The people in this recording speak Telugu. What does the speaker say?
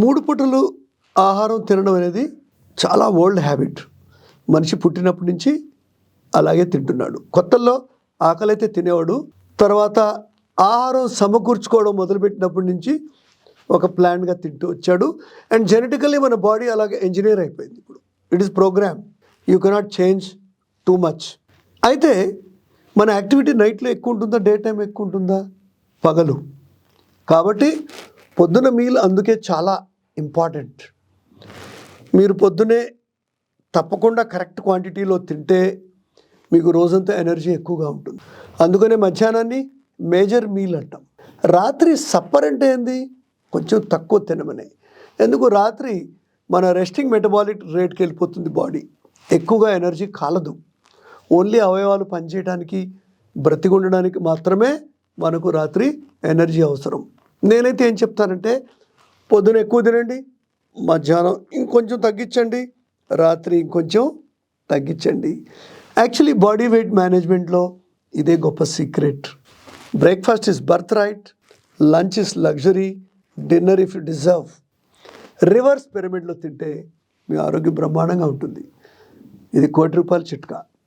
మూడు పూటలు ఆహారం తినడం అనేది చాలా ఓల్డ్ హ్యాబిట్. మనిషి పుట్టినప్పటి నుంచి అలాగే తింటున్నాడు. కొత్తల్లో ఆకలి అయితే తినేవాడు. తర్వాత ఆహారం సమకూర్చుకోవడం మొదలుపెట్టినప్పటి నుంచి ఒక ప్లాన్గా తింటూ వచ్చాడు. అండ్ జెనెటికల్లీ మన బాడీ అలాగే ఇంజనీర్ అయిపోయింది ఇప్పుడు. It is program. You cannot change too much. అయితే మన యాక్టివిటీ నైట్లో ఎక్కువ ఉంటుందా? డే టైం ఎక్కువ ఉంటుందా? పగలు. కాబట్టి పొద్దున మీల్ అందుకే చాలా ఇంపార్టెంట్ మీరు పొద్దునే తప్పకుండా కరెక్ట్ క్వాంటిటీలో తింటే మీకు రోజంతా ఎనర్జీ ఎక్కువగా ఉంటుంది. అందుకనే మధ్యాహ్నాన్ని మేజర్ మీల్ అంటాం. రాత్రి సప్పర్ అంటే ఏంది? కొంచెం తక్కువ తినమనే. ఎందుకు? రాత్రి మన రెస్టింగ్ మెటబాలిక్ రేట్కి వెళ్ళిపోతుంది బాడీ ఎక్కువగా ఎనర్జీ కాలదు. ఓన్లీ అవయవాలు పనిచేయడానికి బ్రతికుండడానికి మాత్రమే మనకు రాత్రి ఎనర్జీ అవసరం. నేనైతే ఏం చెప్తానంటే పొద్దున ఎక్కువ తినండి మధ్యాహ్నం ఇంకొంచెం తగ్గించండి రాత్రి ఇంకొంచెం తగ్గించండి. యాక్చువల్లీ బాడీ వెయిట్ మేనేజ్మెంట్లో ఇదే గొప్ప secret breakfast is birth right lunch is luxury dinner if you deserve reverse పిరమిడ్లో తింటే మీ ఆరోగ్యం బ్రహ్మాండంగా ఉంటుంది. ఇది కోటి రూపాయల చిట్కా.